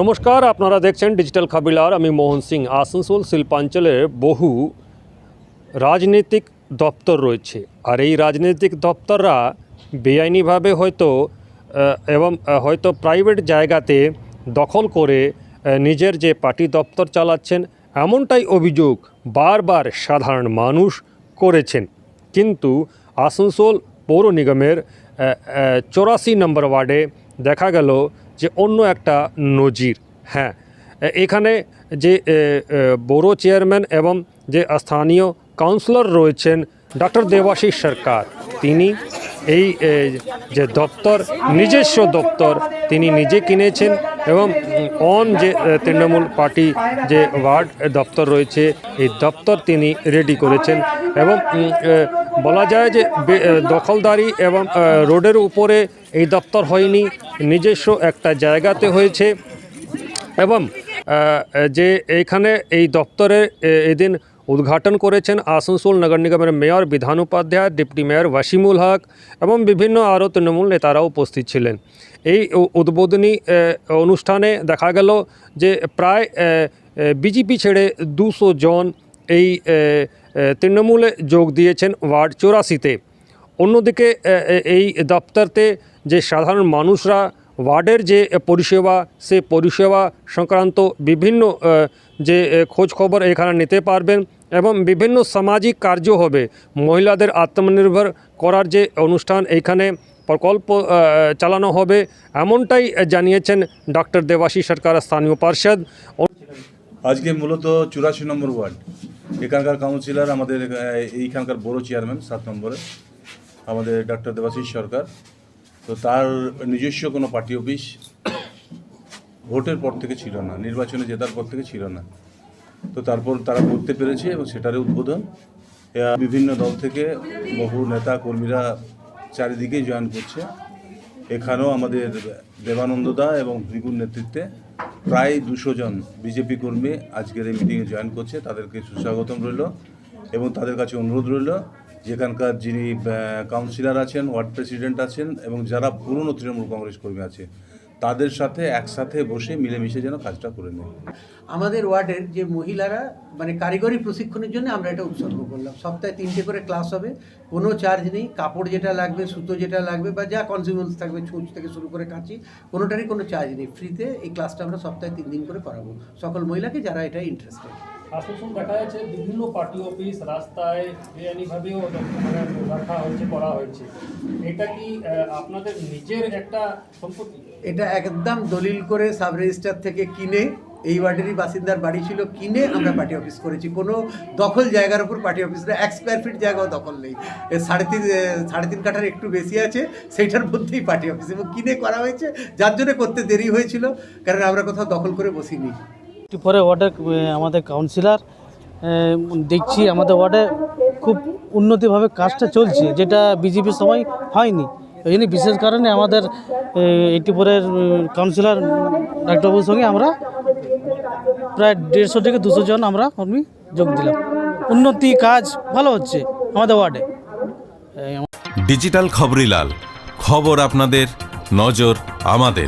নমস্কার, আপনারা দেখছেন ডিজিটাল খাবিলার। আমি মোহন সিং। আসানসোল শিল্পাঞ্চলের বহু রাজনৈতিক দপ্তর রয়েছে। আর এই রাজনৈতিক দপ্তররা বেআইনিভাবে হয়তো এবং হয়তো প্রাইভেট জায়গাতে দখল করে নিজের যে পার্টি দপ্তর চালাচ্ছেন, এমনটাই অভিযোগ বারবার সাধারণ মানুষ করেছেন। কিন্তু আসানসোল পৌর নিগমের চৌরাশি নম্বর ওয়ার্ডে দেখা গেল যে অন্য একটা নজির হ্যাঁ। এখানে যে বড়ো চেয়ারম্যান এবং যে স্থানীয় কাউন্সিলর রয়েছেন ডক্টর দেবাশিস সরকার, তিনি এই যে দপ্তর, নিজস্ব দপ্তর তিনি নিজে কিনেছেন এবং অন যে তৃণমূল পার্টি যে ওয়ার্ড দপ্তর রয়েছে, এই দপ্তর তিনি রেডি করেছেন এবং বলা যায় যে দখলদারি এবং রোডের উপরে এই দপ্তর হয়নি, নিজস্ব একটা জায়গাতে হয়েছে এবং যে এইখানে এই দপ্তরে এদিন উদ্ঘাটন করেছেন আসানসোল নগর নিগমের mayor Bidhan Upadhyay deputy mayor Wasimul Haque এবং বিভিন্ন আরও তৃণমূল নেতারাও উপস্থিত ছিলেন। এই উদ্বোধনী অনুষ্ঠানে দেখা গেল যে প্রায় বিজেপি ছেড়ে দুশো জন এই তৃণমূলে যোগ দিয়েছেন ওয়ার্ড চৌরাশিতে। অন্যদিকে এই দপ্তরতে যে সাধারণ মানুষরা ওয়ার্ডের যে পরিষেবা, সে পরিষেবা সংক্রান্ত বিভিন্ন যে খোঁজ খবর এখানে নিতে পারবেন এবং বিভিন্ন সামাজিক কার্য হবে। মহিলাদের আত্মনির্ভর করার যে অনুষ্ঠান এইখানে প্রকল্প চালানো হবে, এমনটাই জানিয়েছেন ডক্টর দেবাশী সরকার, স্থানীয় পার্ষদ। আজকে মূলত চুরাশি নম্বর ওয়ার্ড। এখানকার কাউন্সিলর আমাদের এইখানকার বড় চেয়ারম্যান, সাত নম্বরে। আমাদের ডক্টর দেবাশিস সরকার। তো তার নিজস্ব কোনো পার্টি অফিস ভোটের পর থেকে ছিল না, নির্বাচনে জেতার পর থেকে ছিল না। তো তারপর তারা করতে পেরেছে এবং সেটারই উদ্বোধন। বিভিন্ন দল থেকে বহু নেতা, কর্মীরা চারিদিকেই জয়েন করছে। এখানেও আমাদের দেবানন্দ দা এবং দ্বিগুণ নেতৃত্বে প্রায় দুশো জন বিজেপি কর্মী আজকের এই মিটিংয়ে জয়েন করছে। তাদেরকে সুস্বাগতম রইল এবং তাদের কাছে অনুরোধ রইল যেখানকার যিনি কাউন্সিলর আছেন ওয়ার্ড প্রেসিডেন্ট আছেন এবং যারা পুরনো তৃণমূল কংগ্রেস কর্মী আছে, তাদের সাথে একসাথে বসে মিলেমিশে যেন কাজটা করে নেয়। আমাদের ওয়ার্ডের যে মহিলারা মানে কারিগরি প্রশিক্ষণের জন্য আমরা এটা উৎসর্গ করলাম। সপ্তাহে তিনটে করে ক্লাস হবে। কোনো চার্জ নেই। কাপড় যেটা লাগবে, সুতো যেটা লাগবে বা যা কনজিউমেন্স থাকবে, ছুঁচ থেকে শুরু করে কাঁচি, কোনোটারই কোনো চার্জ নেই। ফ্রিতে এই ক্লাসটা আমরা সপ্তাহে তিন দিন করে করাবো। সকল মহিলাকে যারা এটা ইন্টারেস্টেড আসানসোল দেখা যাচ্ছে বিভিন্ন পার্টি অফিস রাস্তায় বেআইনিভাবেও মানে রাখা হয়েছে, করা হয়েছে। এটা কি আপনাদের নিজের একটা সম্পত্তি? এটা একদম দলিল করে সাব রেজিস্টার থেকে কিনে, এই ওয়ার্ডেরই বাসিন্দার বাড়ি ছিল, কিনে আমরা পার্টি অফিস করেছি। কোনো দখল জায়গার উপর পার্টি অফিস না এক স্কোয়ার ফিট জায়গাও দখল নেই। সাড়ে তিন সাড়ে তিন কাঠার একটু বেশি আছে, সেইটার মধ্যেই পার্টি অফিস এবং কিনে করা হয়েছে, যার জন্য করতে দেরি হয়েছিল, কারণ আমরা কোথাও দখল করে বসিনি। একটু পরে ওয়ার্ডের আমাদের কাউন্সিলর দেখছি আমাদের ওয়ার্ডে খুব উন্নতিভাবে কাজটা চলছে, যেটা বিজেপির সময় হয়নি। এই জন্য বিশেষ কারণে আমাদের একটু পরের কাউন্সিলর ডাক্তারবাবুর সঙ্গে আমরা প্রায় দেড়শো থেকে দুশো জন আমরা কর্মী যোগ দিলাম। উন্নতি কাজ ভালো হচ্ছে আমাদের ওয়ার্ডে। ডিজিটাল খবরিলাল খবর আপনাদের, নজর আমাদের।